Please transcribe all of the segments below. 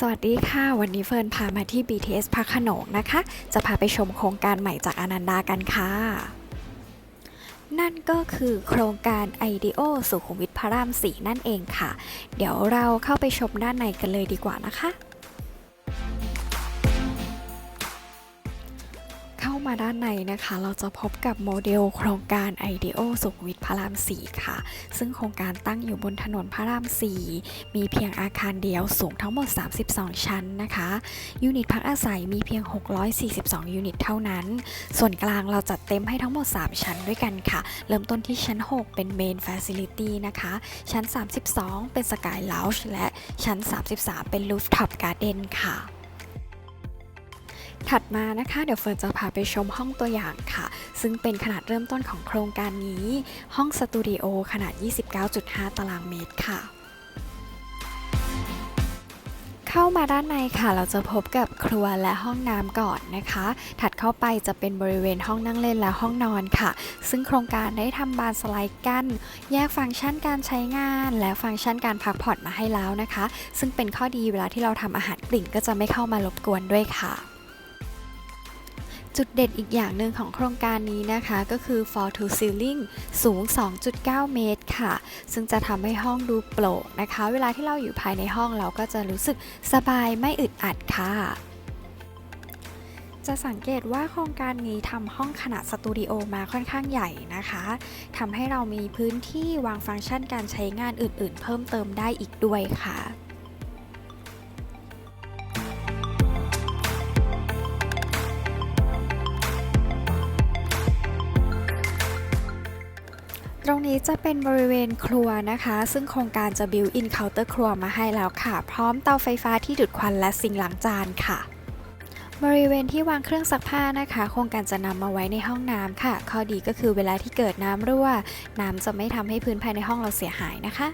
สวัสดีค่ะ วันนี้เฟิร์นพามาที่ BTS พระขนงนะคะ จะพาไปชมโครงการใหม่จากอนันดากันค่ะ นั่นก็คือโครงการไอเดโอสุขุมวิทพระรามสีนั่นเองค่ะ เดี๋ยวเราเข้าไปชมด้านในกันเลยดีกว่านะคะ มาด้านในนะคะ เราจะพบกับโมเดลโครงการ IDEO สุขวิทพระราม 4 ค่ะ ซึ่งโครงการตั้งอยู่บนถนนพระราม 4 มีเพียงอาคารเดียวสูงทั้งหมด 32 ชั้นนะคะ ยูนิตพักอาศัยมีเพียง 642 ยูนิตเท่านั้น ส่วนกลางเราจัดเต็มให้ทั้งหมด 3 ชั้นด้วยกันค่ะ เริ่มต้นที่ชั้น 6 เป็น Main Facility นะคะ ชั้น 32 เป็น Sky Lounge และชั้น 33 เป็น Rooftop Garden ค่ะ ถัดมานะคะเดี๋ยวเฟิร์นจะพาไปชมห้องตัวอย่างค่ะ ซึ่งเป็นขนาดเริ่มต้นของโครงการนี้ ห้องสตูดิโอขนาด 29.5 ตารางเมตรค่ะเข้ามาด้านในค่ะ เราจะพบกับครัวและห้องน้ำก่อนนะคะ ถัดเข้าไปจะเป็นบริเวณห้องนั่งเล่นและห้องนอนค่ะ ซึ่งโครงการได้ทำบานสไลด์กั้นแยกฟังก์ชันการใช้งาน และฟังก์ชันการพักผ่อนมาให้แล้วนะคะ ซึ่งเป็นข้อดีเวลาที่เราทำอาหารกลิ่นก็จะไม่เข้ามารบกวนด้วยค่ะ จุดเด่นอีกอย่างหนึ่งของโครงการนี้นะคะ ก็คือ Fall to Ceiling สูง 2.9 เมตรค่ะ ซึ่งจะทำให้ห้องดูโปร่งนะคะ เวลาที่เราอยู่ภายในห้องเราก็จะรู้สึกสบายไม่อึดอัดค่ะจะสังเกตว่าโครงการนี้ทำห้องขนาดสตูดิโอมาค่อนข้างใหญ่นะคะทำให้เรามีพื้นที่วางฟังก์ชันการใช้งานอื่นๆ เพิ่มเติมได้อีกด้วยค่ะ นี้จะเป็นบริเวณครัวนะคะ ซึ่งโครงการจะ built in counter ครัวมาให้แล้วค่ะ พร้อมเตาไฟฟ้าที่ดูดควันและซิงหล้างจานค่ะ บริเวณที่วางเครื่องซักผ้านะคะ โครงการจะนำมาไว้ในห้องน้ำค่ะ ข้อดีก็คือเวลาที่เกิดน้ำรั่ว น้ำจะไม่ทำให้พื้นภายในห้องเราเสียหายนะคะ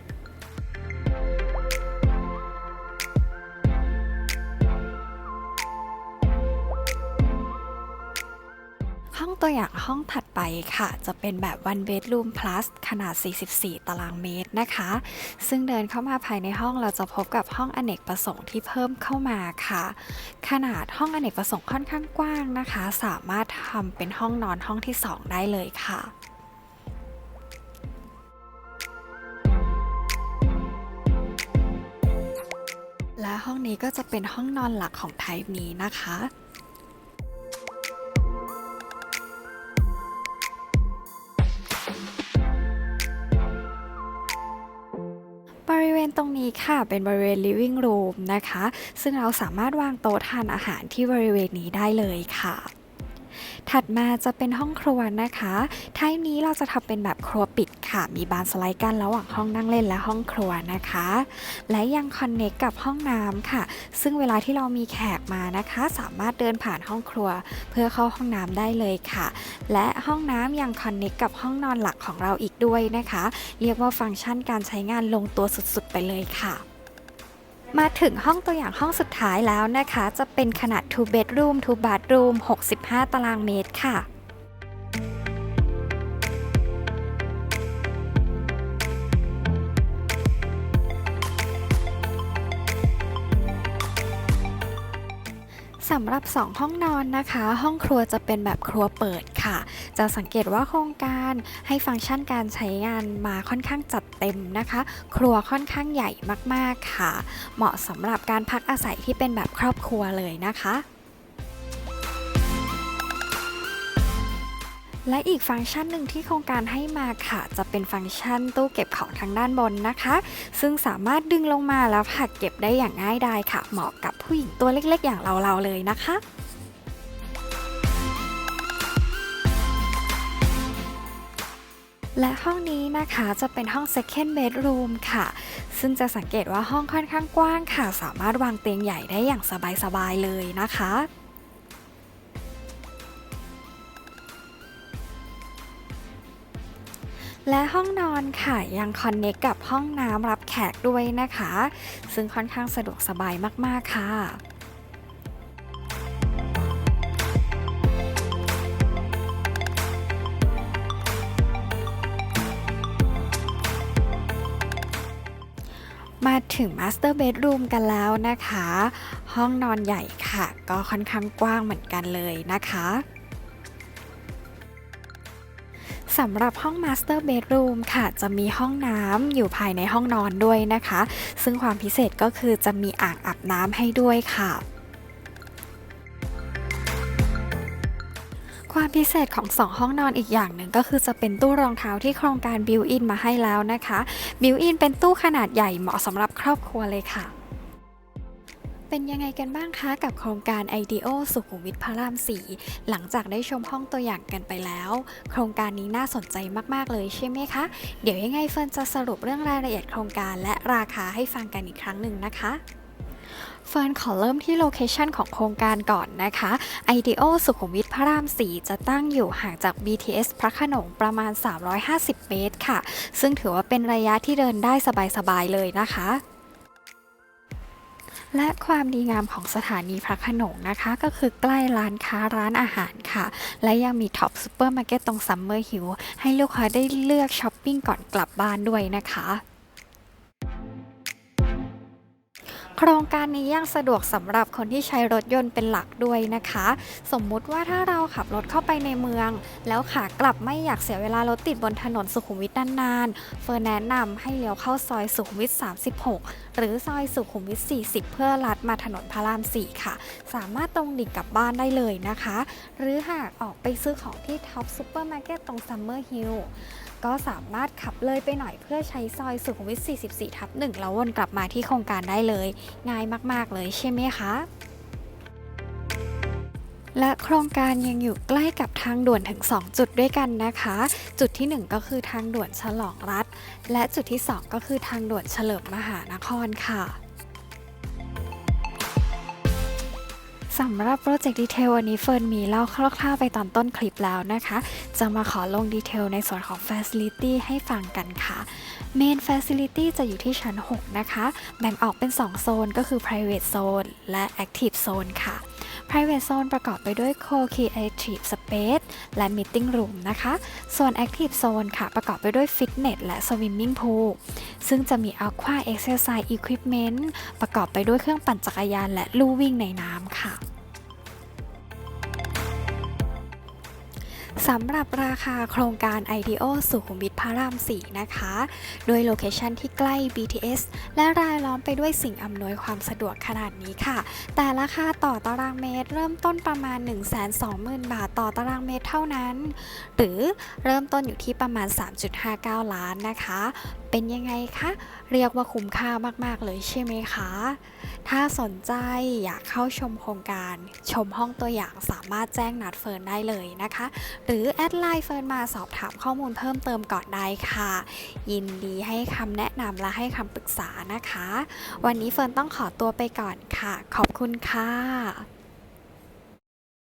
ตัวอย่างห้องถัดไปค่ะ จะเป็นแบบ one bedroom plus ขนาด 44 ตารางเมตรนะคะ ซึ่งเดินเข้ามาภายในห้องเราจะพบกับห้องอเนกประสงค์ที่เพิ่มเข้ามาค่ะ ขนาดห้องอเนกประสงค์ค่อนข้างกว้างนะคะ สามารถทำเป็นห้องนอนห้องที่ 2 ได้เลยค่ะและห้องนี้ก็จะเป็นห้องนอนหลักของไทป์นี้นะคะ ค่ะเป็นบริเวณ living room นะคะ ซึ่งเราสามารถวางโต๊ะทานอาหารที่บริเวณนี้ได้เลยค่ะ ถัดมาจะเป็นห้องครัวนะคะท้ายนี้เราจะทำเป็นแบบครัวปิดค่ะ มีบานสไลด์กั้นระหว่างห้องนั่งเล่นและห้องครัวนะคะ และยังคอนเน c t กับห้องน้ำค่ะ ซึ่งเวลาที่เรามีแขกมานะคะ สามารถเดินผ่านห้องครัว เพื่อเข้าห้องน้ำได้เลยค่ะ และห้องน้ำยังคอนเน c t กับห้องนอนหลักของเราอีกด้วยนะคะ เรียกว่าฟังก์ชันการใช้งานลงตัวสุดๆ ไปเลยค่ะ มาถึงห้องตัวอย่างห้องสุดท้ายแล้วนะคะ จะเป็นขนาด 2 bedroom 2 bathroom 65 ตารางเมตรค่ะ สำหรับ 2 ห้องนอนนะคะ ห้องครัวจะเป็นแบบครัวเปิดค่ะ จะสังเกตว่าโครงการให้ฟังก์ชันการใช้งานมาค่อนข้างจัดเต็มนะคะ ครัวค่อนข้างใหญ่มากๆค่ะ เหมาะสำหรับการพักอาศัยที่เป็นแบบครอบครัวเลยนะคะ และอีกฟังก์ชันหนึ่งที่โครงการให้มาค่ะ จะเป็นฟังก์ชันตู้เก็บของทางด้านบนนะคะ ซึ่งสามารถดึงลงมาแล้วผักเก็บได้อย่างง่ายดายค่ะ เหมาะกับผู้หญิงตัวเล็กๆ อย่างเราๆเลยนะคะและห้องนี้นะคะจะเป็นห้อง second bedroom ค่ะ ซึ่งจะสังเกตว่าห้องค่อนข้างกว้างค่ะ สามารถวางเตียงใหญ่ได้อย่างสบายๆเลยนะคะ และห้องนอนค่ะยังคอนเน c t กับห้องน้ำรับแขกด้วยนะคะ ซึ่งค่อนข้างสะดวกสบายมากๆค่ะมาถึง Master Bedroom กันแล้วนะคะ ห้องนอนใหญ่ค่ะ ก็ค่อนข้างกว้างเหมือนกันเลยนะคะ สำหรับห้อง Master Bedroom ค่ะ จะมีห้องน้ำอยู่ภายในห้องนอนด้วยนะคะ ซึ่งความพิเศษก็คือจะมีอ่างอาบน้ำให้ด้วยค่ะความพิเศษของ 2 ห้องนอนอีกอย่างหนึ่งก็คือจะเป็นตู้รองเท้าที่โครงการบิวอินมาให้แล้วนะคะบิวอินเป็นตู้ขนาดใหญ่เหมาะสำหรับครอบครัวเลยค่ะ เป็นยังไงกันบ้างคะกับโครงการ IDEO สุขุมวิทพระราม4หลังจากได้ชมห้องตัวอย่างกันไปแล้ว โครงการนี้น่าสนใจมาก ๆ เลยใช่ไหมคะ เดี๋ยวยังไงเฟิร์นจะสรุปเรื่องรายละเอียดโครงการและราคาให้ฟังกันอีกครั้งหนึ่งนะคะเฟิร์นขอเริ่มที่โลเคชันของโครงการก่อนนะคะ IDEO สุขุมวิทพระราม 4 จะตั้งอยู่ห่างจาก BTS พระโขนงประมาณ 350 เมตรค่ะ ซึ่งถือว่าเป็นระยะที่เดินได้สบายๆเลยนะคะ และความดีงามของสถานีพระขนงนะคะ ก็คือใกล้ร้านค้าร้านอาหารค่ะ และยังมีท็อปซูเปอร์มาร์เก็ตตรงซัมเมอร์ฮิลให้ลูกค้าได้เลือกช้อปปิ้งก่อนกลับบ้านด้วยนะคะ ครงการนี้ยังสะดวกสำหรับคนที่ใช้รถยนต์เป็นหลักด้วยนะคะ สมมุติว่าถ้าเราขับรถเข้าไปในเมือง แล้วขากลับไม่อยากเสียเวลารถติดบนถนนสุขุมวิทนานๆ เฟิร์แนะนำให้เลี้ยวเข้าซอยสุขุมวิท 36 หรือซอยสุขุมวิท 40 เพื่อลัดมาถนนพระราม 4 ค่ะ สามารถตรงดิ่งกลับบ้านได้เลยนะคะ หรือหากออกไปซื้อของที่ท็อปซูเปอร์มาร์เก็ตตรงซัมเมอร์ฮิล ก็สามารถขับเลยไปหน่อยเพื่อใช้ซอยสุขุมวิท 44 ทับ1แล้ววนกลับมาที่โครงการได้เลย ง่ายมาก ๆ เลยใช่ไหมคะและโครงการยังอยู่ใกล้กับทางด่วนถึง 2 จุดด้วยกันนะคะ จุดที่ 1 ก็คือทางด่วนฉลองรัฐ และจุดที่ 2 ก็คือทางด่วนเฉลิมมหานครค่ะ สำหรับโปรเจกต์ดีเทลวันนี้เฟิร์นมีเล่าคร่าวๆไปตอนต้นคลิปแล้วนะคะ จะมาขอลงดีเทลในส่วนของ Facility ให้ฟังกันค่ะ Main Facility จะอยู่ที่ชั้น 6 นะคะ แบ่งออกเป็น 2 โซนก็คือ Private Zone และ Active Zone ค่ะ Private Zone ประกอบไปด้วย Co-Creative Space และ Meeting Room นะคะ ส่วน Active Zone ค่ะ ประกอบไปด้วย Fitness และ Swimming Pool ซึ่งจะมี Aqua Exercise Equipment ประกอบไปด้วยเครื่องปั่นจักรยานและลู่วิ่งในน้ำค่ะ สำหรับราคาโครงการ IDEO สุขุมวิทพระราม 4 นะคะ โดยโลเคชันที่ใกล้ BTS และรายล้อมไปด้วยสิ่งอำนวยความสะดวกขนาดนี้ค่ะ แต่ราคาต่อตารางเมตร เริ่มต้นประมาณ 120,000 บาทต่อตารางเมตรเท่านั้น หรือเริ่มต้นอยู่ที่ประมาณ 3.59 ล้านนะคะ เป็นยังไงคะ เรียกว่าคุ้มค่ามาก ๆ เลยใช่ไหมคะ ถ้าสนใจอยากเข้าชมโครงการชมห้องตัวอย่างสามารถแจ้งนัดเฟิร์นได้เลยนะคะ หรือแอดไลน์เฟิร์นมาสอบถามข้อมูลเพิ่มเติมก่อนได้ค่ะ ยินดีให้คำแนะนำและให้คำปรึกษานะคะ วันนี้เฟิร์นต้องขอตัวไปก่อนค่ะ ขอบคุณค่ะ